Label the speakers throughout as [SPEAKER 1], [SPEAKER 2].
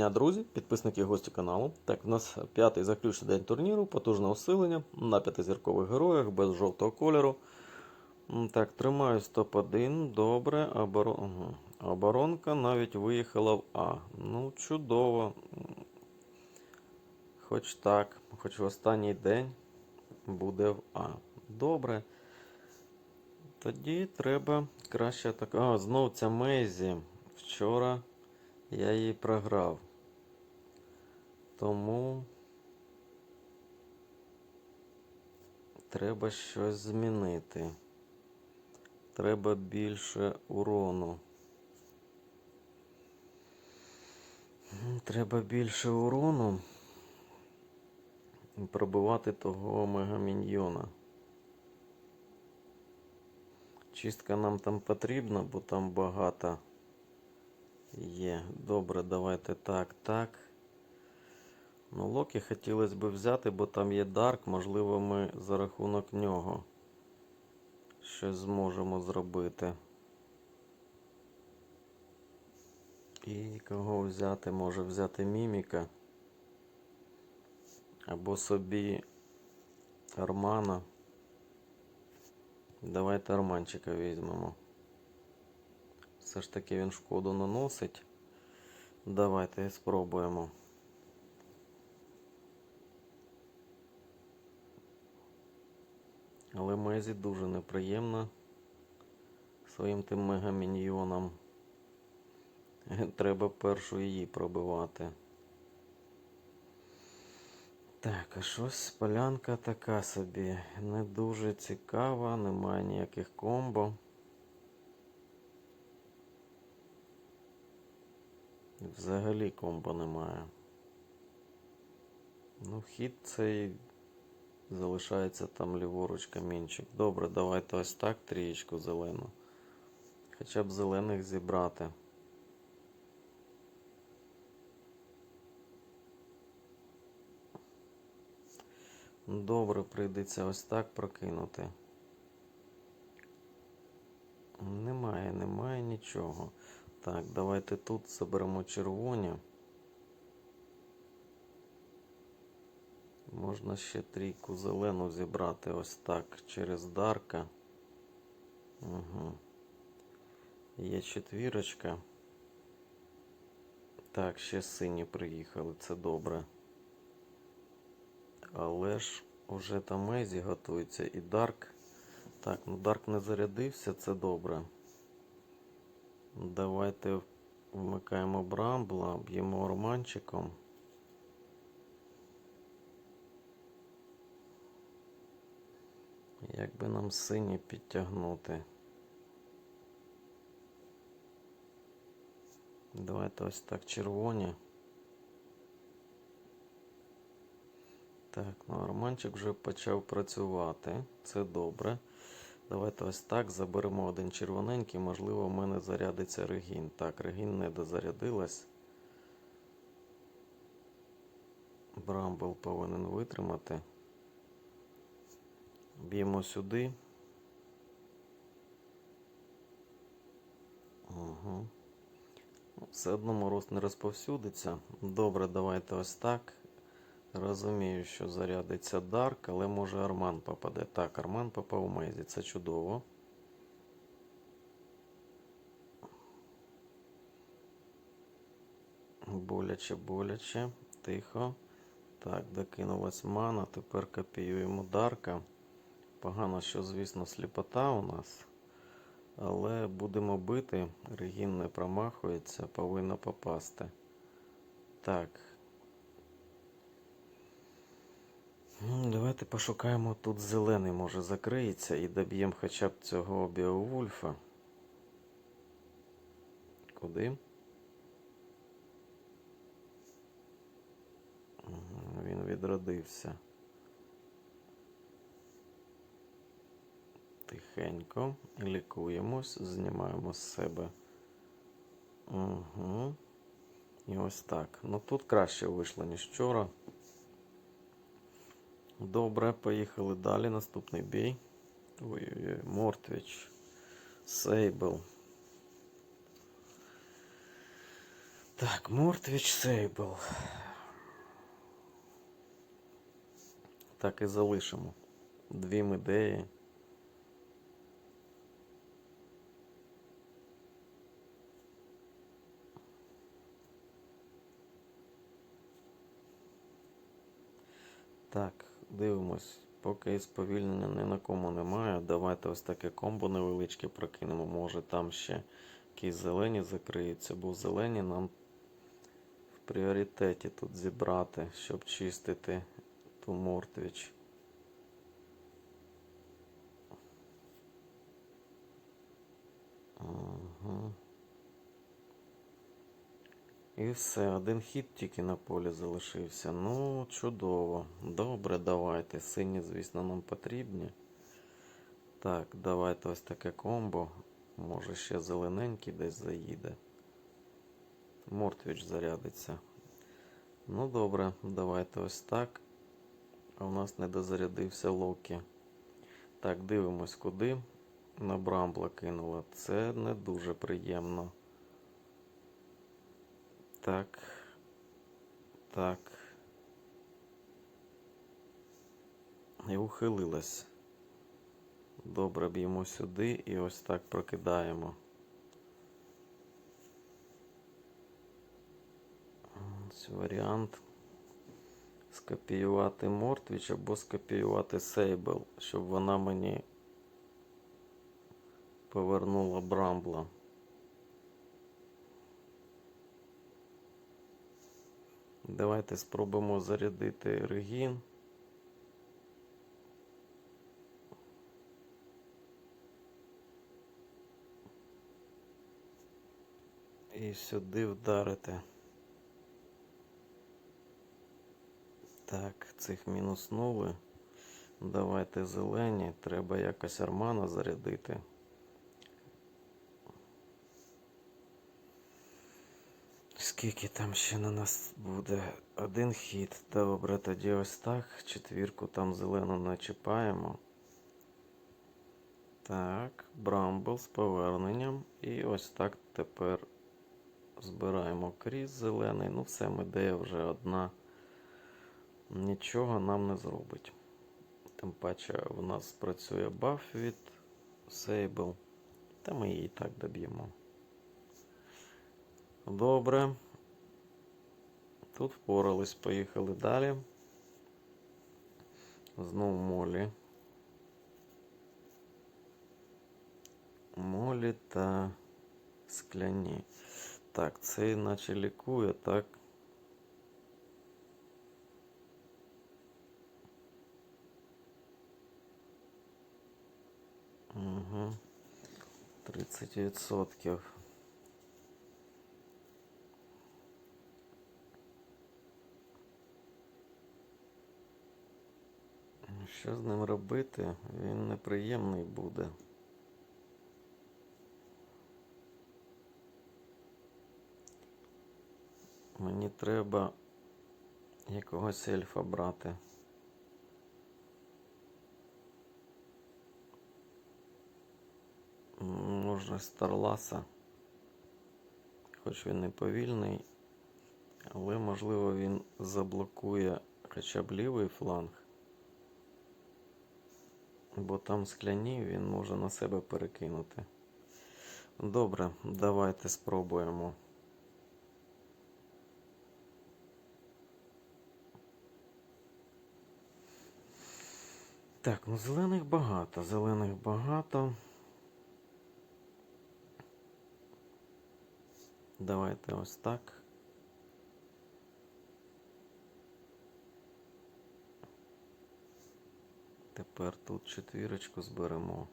[SPEAKER 1] дня, друзі, підписники і гості каналу. Так, в нас п'ятий заключний день турніру, потужне усилення на п'ятизіркових героях без жовтого кольору. Так, тримаюсь топ-1. Добре. Оборо... угу. Оборонка навіть виїхала в А. Ну, чудово. Хоч так, хоч в останній день буде в А. Добре. Тоді треба краще так. А, знов ця Мейзі. Вчора я її програв. Тому треба щось змінити. Треба більше урону. Треба більше урону. І пробивати того мегаміньйона. Чистка нам там потрібна, бо там багато є. Добре, давайте так, так. Ну, Локі хотілося б взяти, бо там є Дарк. Можливо, ми за рахунок нього щось зможемо зробити. І кого взяти? Може взяти Міміка. Або собі Армана. Давайте Арманчика візьмемо. Все ж таки він шкоду наносить. Давайте спробуємо. Але Мезі дуже неприємна своїм тим мегаміньйоном. Треба першу її пробивати. Так, а щось полянка така собі. Не дуже цікава, немає ніяких комбо. Взагалі комбо немає. Ну, хід цей залишається там ліворуч камінчик. Добре, давайте ось так трієчку зелену. Хоча б зелених зібрати. Добре, прийдеться ось так прокинути. Немає, немає нічого. Так, давайте тут заберемо червоні. Можна ще трійку зелену зібрати ось так через Дарка. Угу. Є четвірочка. Так, ще сині приїхали, це добре. Але ж уже там Мезі готується і Дарк. Так, ну Дарк не зарядився, це добре. Давайте вмикаємо Брамбла, б'ємо Орманчиком. Як би нам сині підтягнути? Давайте ось так червоні. Так, ну Арманчик вже почав працювати. Це добре. Давайте ось так заберемо один червоненький. Можливо, в мене зарядиться регін. Так, регін не дозарядилась. Брамбл повинен витримати. Б'ємо сюди. Угу. Все одно мороз не розповсюдиться. Добре, давайте ось так. Розумію, що зарядиться Дарк, але може Арман попаде. Так, Арман попав у Мейзі, це чудово. Боляче, боляче, тихо. Так, докинулась мана. Тепер копіюємо Дарка. Погано, що, звісно, сліпота у нас. Але будемо бити. Регін не промахується, повинно попасти. Так. Давайте пошукаємо тут зелений, може закриється і доб'ємо хоча б цього Біовульфа. Куди? Він відродився. Тихенько. Лікуємось, знімаємо з себе. Угу. І ось так. Ну тут краще вийшло, ніж вчора. Добре, поїхали далі. Наступний бій. Ой-ой-ой, Мортвіч. Сейбл. Так, Мортвіч Сейбл. Так і залишимо. Дві медеї. Так, дивимось. Поки сповільнення ні на кому немає. Давайте ось таке комбо невеличке прокинемо. Може там ще якісь зелені закриються, бо зелені нам в пріоритеті тут зібрати, щоб чистити ту мортвіч. Ага. І все, один хід тільки на полі залишився. Ну, чудово. Добре, давайте. Сині, звісно, нам потрібні. Так, давайте ось таке комбо. Може ще зелененький десь заїде. Мортвіч зарядиться. Ну добре, давайте ось так. А у нас не дозарядився Локі. Так, дивимось куди. На Брамбла кинула. Це не дуже приємно. Так. Так. І ухилилась. Добре, б'ємо сюди і ось так прокидаємо. Ось варіант скопіювати Мортвіч або скопіювати Сейбл, щоб вона мені повернула Брамбла. Давайте спробуємо зарядити регін. І сюди вдарити. Так, цих мінуснули. Давайте зелені. Треба якось армана зарядити. Скільки там ще на нас буде? Один хід. Добре, тоді ось так. Четвірку там зелену начіпаємо. Так, Брамбл з поверненням. І ось так тепер збираємо крізь зелений. Ну, все, медея вже одна. Нічого нам не зробить. Тим паче в нас працює баф від Сейбл. Та ми її так доб'ємо. Добре. Тут впорались, поїхали далі. Знову молі. Молі та скляні. Так, цей наче лікує, так. Угу. 30%. Що з ним робити? Він неприємний буде. Мені треба якогось ельфа брати. Можна Старласа. Хоч він і повільний, але можливо він заблокує хоча б лівий фланг. Бо там скляні він може на себе перекинути. Добре, давайте спробуємо. Так, ну зелених багато, зелених багато. Давайте ось так. Тепер тут четвірочку зберемо.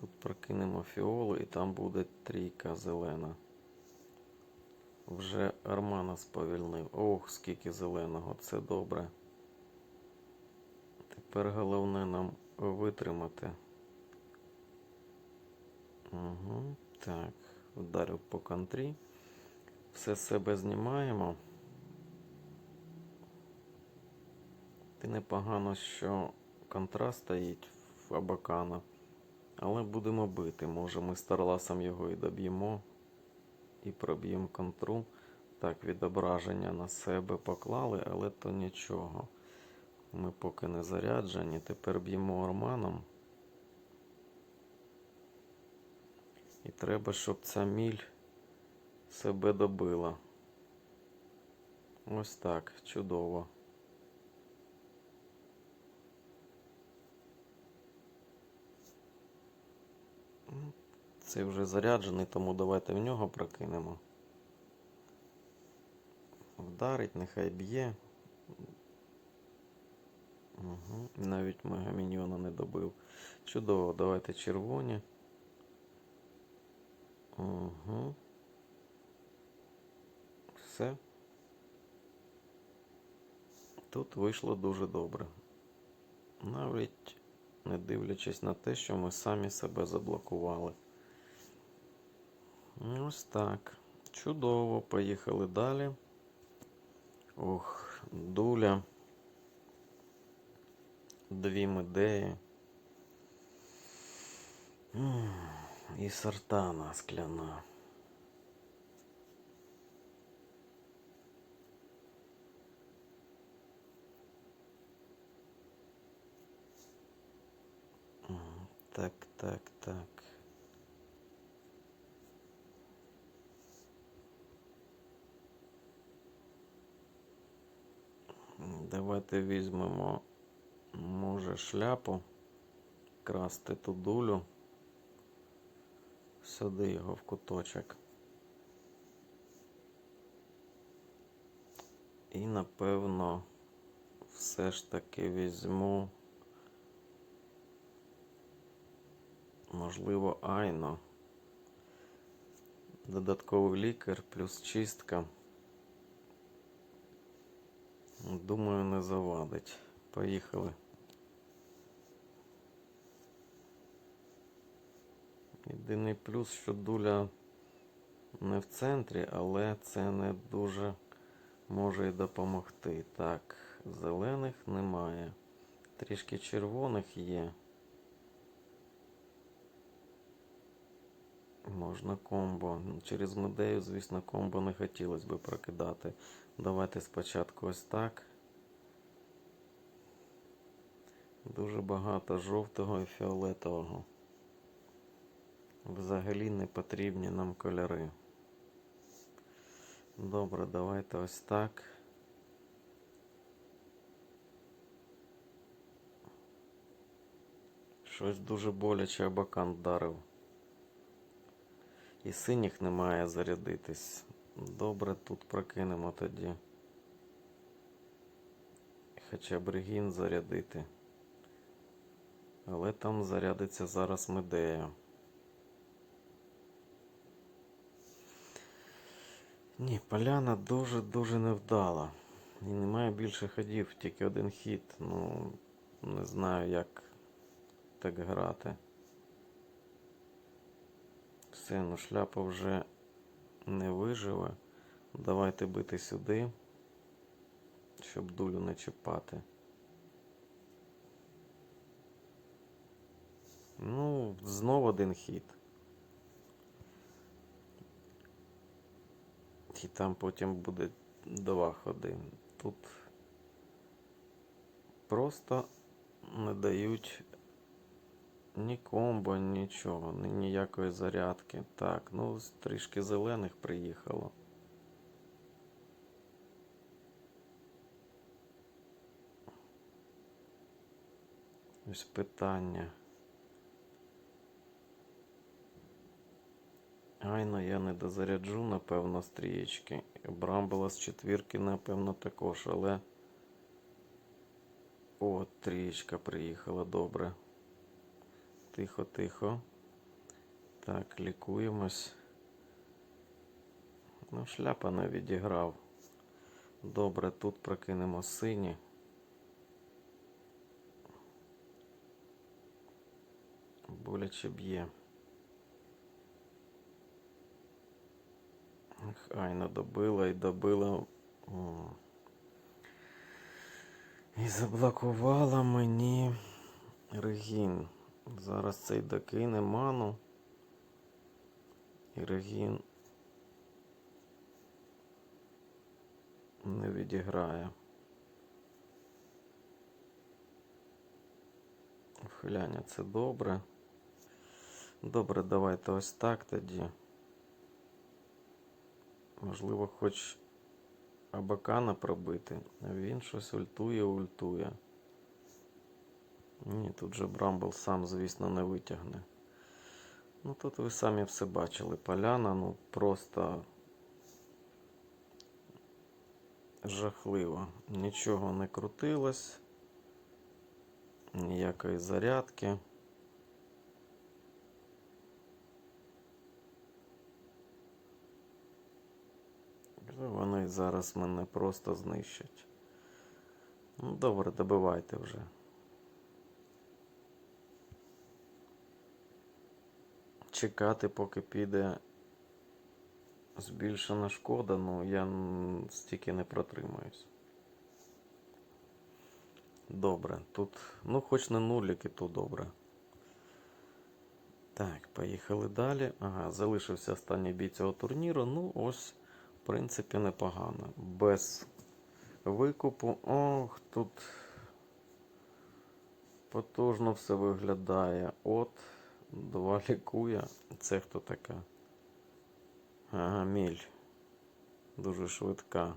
[SPEAKER 1] Тут прокинемо фіолу і там буде трійка зелена. Вже Армана сповільнив. Ох, скільки зеленого, це добре. Тепер головне нам витримати. Угу, Так, вдарив по контрі. Все себе знімаємо. Ти непогано, що контраст стоїть в Абакана. Але будемо бити. Може ми Старласом його і доб'ємо. і проб'ємо контру. Так, відображення на себе поклали, але то нічого. Ми поки не заряджені. Тепер б'ємо арманом. І треба, щоб ця міль себе добила. Ось так, чудово. Цей вже заряджений, тому давайте в нього прокинемо. Вдарить, нехай б'є. Угу. Навіть мегаміньйона не добив. Чудово, давайте червоні. Угу. Все. Тут вийшло дуже добре. Навіть не дивлячись на те, що ми самі себе заблокували. Ось так. Чудово, поїхали далі. Ох, дуля. Дві медеї. І сартана скляна. Так, так, так. Давайте візьмемо, може, шляпу, красти ту дулю. Сюди його в куточок. І напевно все ж таки візьму. Можливо, Айно. Додатковий лікар плюс чистка. Думаю, не завадить. Поїхали. Єдиний плюс, що дуля не в центрі, але це не дуже може й допомогти. Так, зелених немає. Трішки червоних є. Можна комбо. Через медею, звісно, комбо не хотілося би прокидати. Давайте спочатку ось так. Дуже багато жовтого і фіолетового. Взагалі не потрібні нам кольори. Добре, давайте ось так. Щось дуже боляче абакан вдарив. І синіх немає зарядитись. Добре, тут прокинемо тоді. Хоча б регін зарядити. Але там зарядиться зараз медея. Ні, поляна дуже-дуже невдала. І немає більше ходів, тільки один хід. Ну, не знаю, як так грати. Все, ну шляпа вже не виживе. Давайте бити сюди, щоб дулю не чіпати. Ну, знов один хід. І там потім буде два ходи. Тут просто не дають ні комбо, нічого, ні ніякої зарядки. Так, ну трішки зелених приїхало. Ось питання. Айно я не дозаряджу, напевно, стрієчки. Брамбола з четвірки, напевно, також, але. О, трієчка приїхала, добре. Тихо, тихо. Так, лікуємось. Ну, шляпа не відіграв. Добре, тут прокинемо сині. Боляче б'є. Ах, Айна добила і добила. О. І заблокувала мені Регін. Зараз цей докине ману. Ірегін не відіграє. Вхиляння це добре. Добре, давайте ось так тоді. Можливо, хоч абакана пробити, він щось ультує, ультує. Ні, тут же Брамбл сам, звісно, не витягне. Ну тут ви самі все бачили. Поляна, ну просто жахливо. Нічого не крутилось. Ніякої зарядки. Вони зараз мене просто знищать. Ну, добре, добивайте вже. Чекати, поки піде збільшена шкода, ну я стільки не протримаюсь. Добре, тут, ну хоч не нулік і то добре. Так, поїхали далі. Ага, залишився останній бій цього турніру. Ну, ось, в принципі, непогано. Без викупу. Ох, тут потужно все виглядає. От, два лікує. Це хто така? Ага, міль. Дуже швидка.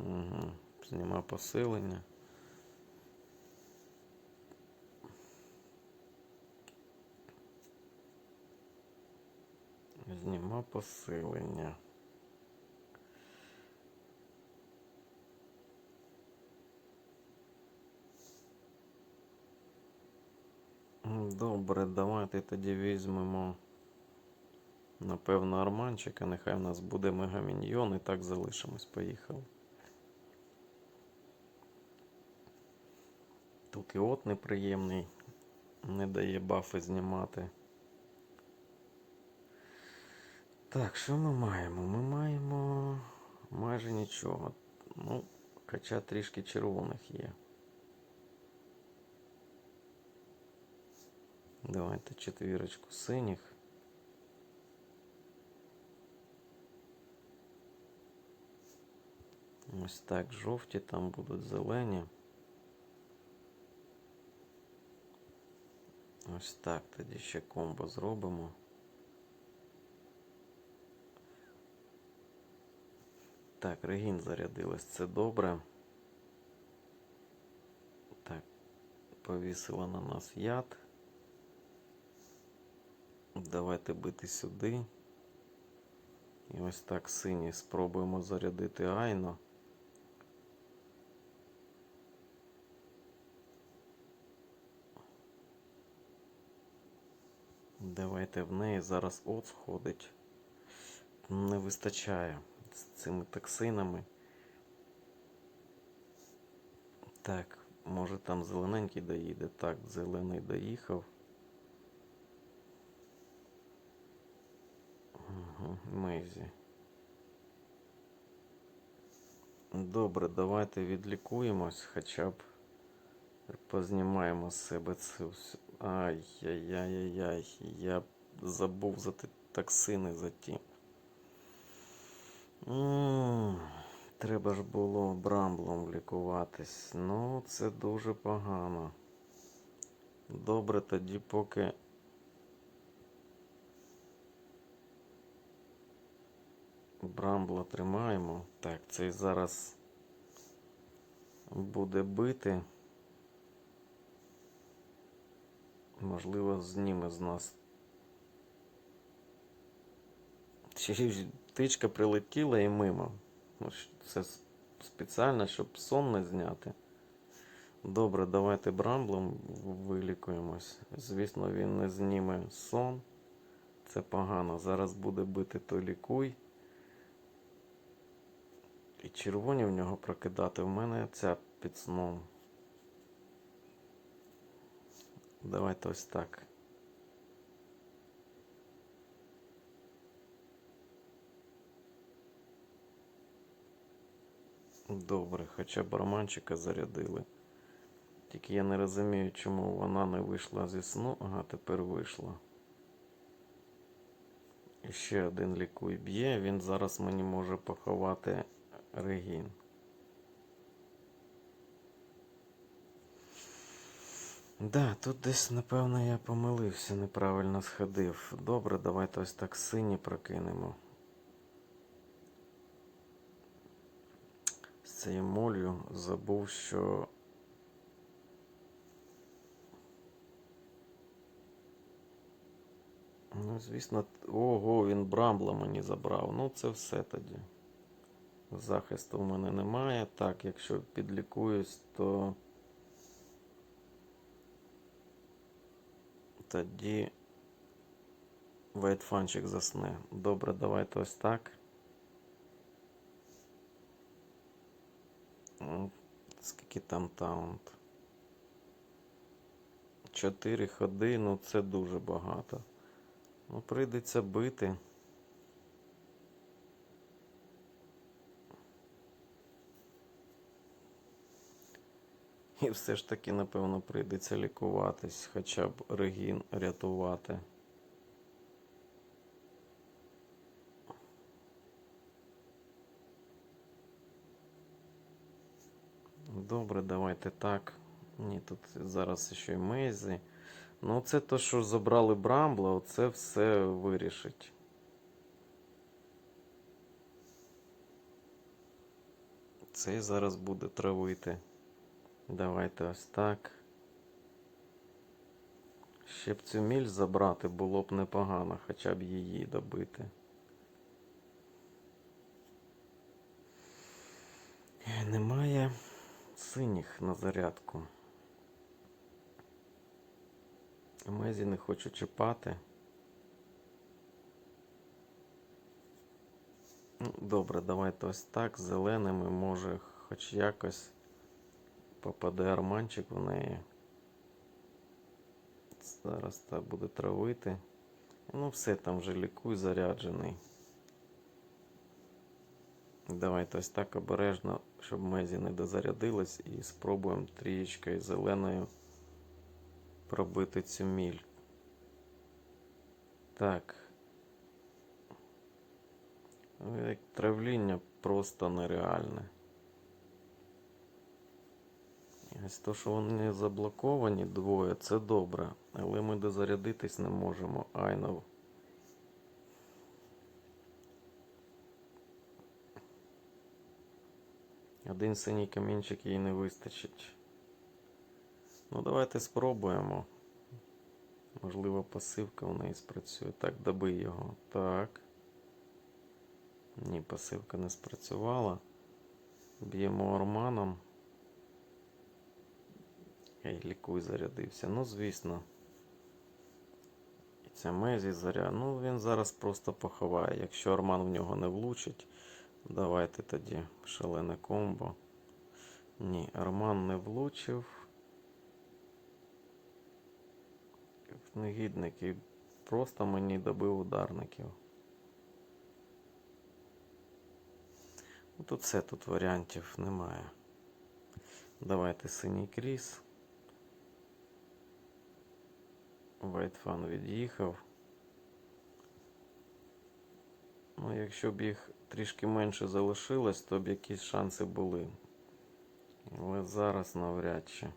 [SPEAKER 1] Угу. Зніма посилення. Зніма посилення. Добре, давайте тоді візьмемо. Напевно, Арманчика. Нехай в нас буде мегаміньйон і так залишимось. Поїхали. Тут і от неприємний. Не дає бафи знімати. Так, що ми маємо? Ми маємо майже нічого. Ну, хоча трішки червоних є. Давайте четвірочку синіх. Ось так, жовті, там будуть зелені. Ось так, тоді ще комбо зробимо. Так, регін зарядилась, це добре. Так, повісила на нас яд. Давайте бити сюди. І ось так синій спробуємо зарядити Айно. Давайте в неї зараз от сходить. Не вистачає з цими токсинами. Так, може там зелененький доїде. Так, зелений доїхав. Угу. Добре, давайте відлікуємось, хоча б познімаємо з себе цю всю. Ай-яй-яй-яй-яй. Я забув за токсини за ті. Треба ж було брамблом лікуватись. Ну, це дуже погано. Добре, тоді поки. Брамбла тримаємо. Так, цей зараз буде бити. Можливо, зніме з нас. Чи птичка прилетіла і мимо. Ну, Це спеціально, щоб сон не зняти. Добре, давайте брамблом вилікуємось. Звісно, він не зніме сон. Це погано. Зараз буде бити то лікуй. І червоні в нього прокидати. В мене ця під сном. Давайте ось так. Добре, хоча б романчика зарядили. Тільки я не розумію, чому вона не вийшла зі сну. Ага, тепер вийшла. Ще один лікуй б'є. Він зараз мені може поховати регін. Да, тут десь, напевно, я помилився, неправильно сходив. Добре, давайте ось так сині прокинемо. З цією молью забув, що. Ну, звісно, ого, він Брамбла мені забрав. Ну, це все тоді. Захисту в мене немає. Так, якщо підлікуюсь, то. Тоді Вайтфанчик засне. Добре, давайте ось так. Скільки там таунт? Чотири ходи, ну це дуже багато. Ну, прийдеться бити. І все ж таки, напевно, прийдеться лікуватись, хоча б регін рятувати. Добре, давайте так. Ні, тут зараз ще й Мейзі. Ну, це то, що забрали Брамбла, оце все вирішить. Цей зараз буде травити. Давайте ось так. Ще б цю міль забрати було б непогано, хоча б її добити. Е, Немає синіх на зарядку. Мезі не хочу чіпати. Ну, Добре, давайте ось так. Зеленими може хоч якось попаде арманчик в неї. Зараз та буде травити. Ну, все там вже лікуй заряджений. Давайте ось так обережно, щоб Мезі не дозарядилась, і спробуємо трієчкою зеленою пробити цю міль. Так. Травління просто нереальне. І Ось то, що вони заблоковані двоє, це добре. Але ми дозарядитись не можемо. Айнов. Один синій камінчик їй не вистачить. Ну, давайте спробуємо. Можливо, пасивка в неї спрацює. Так, добий його. Так. Ні, пасивка не спрацювала. Б'ємо орманом. Лікуй зарядився. Ну, звісно. І ця мезі заряд. Ну, він зараз просто поховає. Якщо Орман в нього не влучить, давайте тоді шалене комбо. Ні, Арман не влучив. Негідник і просто мені добив ударників. Ну, Тут все, тут варіантів немає. Давайте синій кріс. Вайтфан від'їхав. Ну, якщо б їх трішки менше залишилось, то б якісь шанси були. Але зараз навряд чи.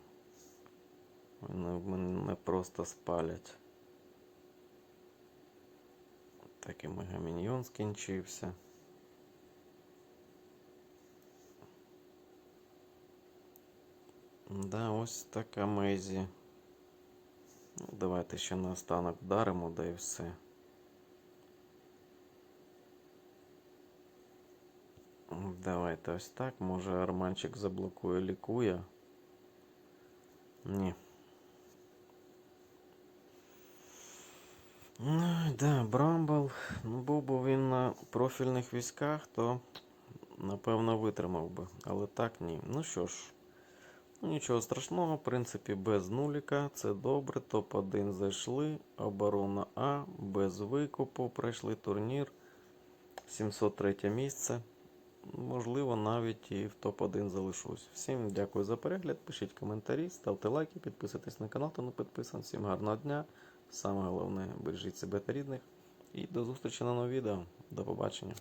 [SPEAKER 1] Вони мене просто спалять. Так і мегаміньйон скінчився. Да, ось така Мейзі. Давайте ще наостанок вдаримо, да і все. Давайте ось так. Може Арманчик заблокує, лікує. Ні. Ну, да, Брамбл. Ну, був би він на профільних військах, то напевно витримав би. Але так ні. Ну що ж, нічого страшного, в принципі, без нуліка. Це добре. Топ-1 зайшли. Оборона А, без викупу. Пройшли турнір. 703 місце. Можливо, навіть і в топ-1 залишусь. Всім дякую за перегляд. Пишіть коментарі, ставте лайки, підписуйтесь на канал, хто не підписаний. Всім гарного дня. Саме головне, бережіть себе та рідних. І до зустрічі на новому відео. До побачення.